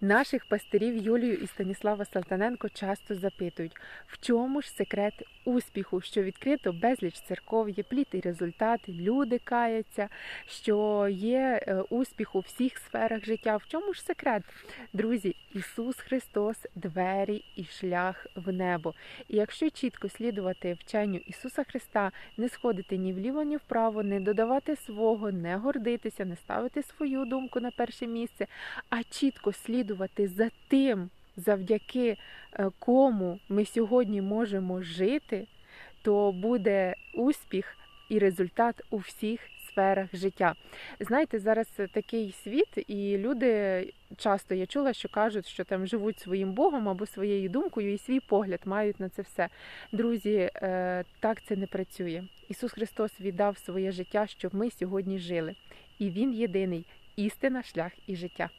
Наших пастирів Юлію і Станіслава Салтаненко часто запитують, в чому ж секрет успіху, що відкрито безліч церков, є плід і результати, люди каяться, що є е, успіх у всіх сферах життя. В чому ж секрет? Друзі, Ісус Христос двері і шлях в небо. І якщо чітко слідувати вченню Ісуса Христа, не сходити ні вліво, ні вправо, не додавати свого, не гордитися, не ставити свою думку на перше місце, а чітко слідувати за тим, завдяки е, кому ми сьогодні можемо жити, то буде успіх і результат у всіх сферах життя. Знаєте, зараз такий світ, і люди часто я чула, що кажуть, що там живуть своїм Богом або своєю думкою, і свій погляд мають на це все. Друзі, е, так це не працює. Ісус Христос віддав своє життя, щоб ми сьогодні жили. І Він єдиний істина, шлях і життя.